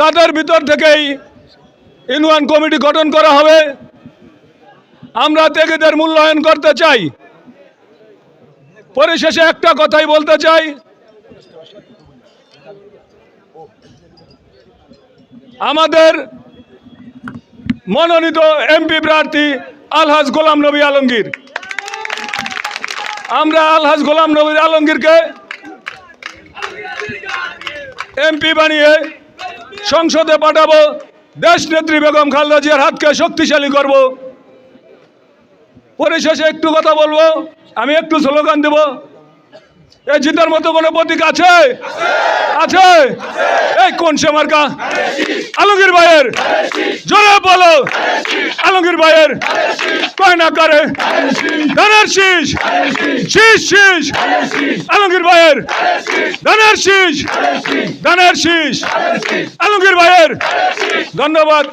তাদের ভিতর থেকেই ইউনিয়ন কমিটি গঠন করা হবে। আমরা ত্যাগীদের মূল্যায়ন করতে চাই। পরিশেষে একটা কথাই বলতে চাই। আমাদের মনোনীত এমপি প্রার্থী আলহাজ গোলাম নবী আলমগীর। আমরা আলহাজ গোলাম নবী আলমগীরকে এমপি বানিয়ে সংসদে পাঠাবো। দেশ নেত্রী বেগম খালেদা জিয়ার হাতকে শক্তিশালী করব। পরিশেষে একটু কথা বলব। আমি একটু স্লোগান দেব। এই জিতার মতো কোনো প্রতীক আছে? আছে। এই কোন সে কা আলমগীর ভাইয়ের। জোরে বলো। Jalungir Bayer. Koyna Karı. Daner Şiş. Şiş Şiş. Alungir Bayer. Daner Şiş. Daner Şiş. Alungir Bayer. Zannabad.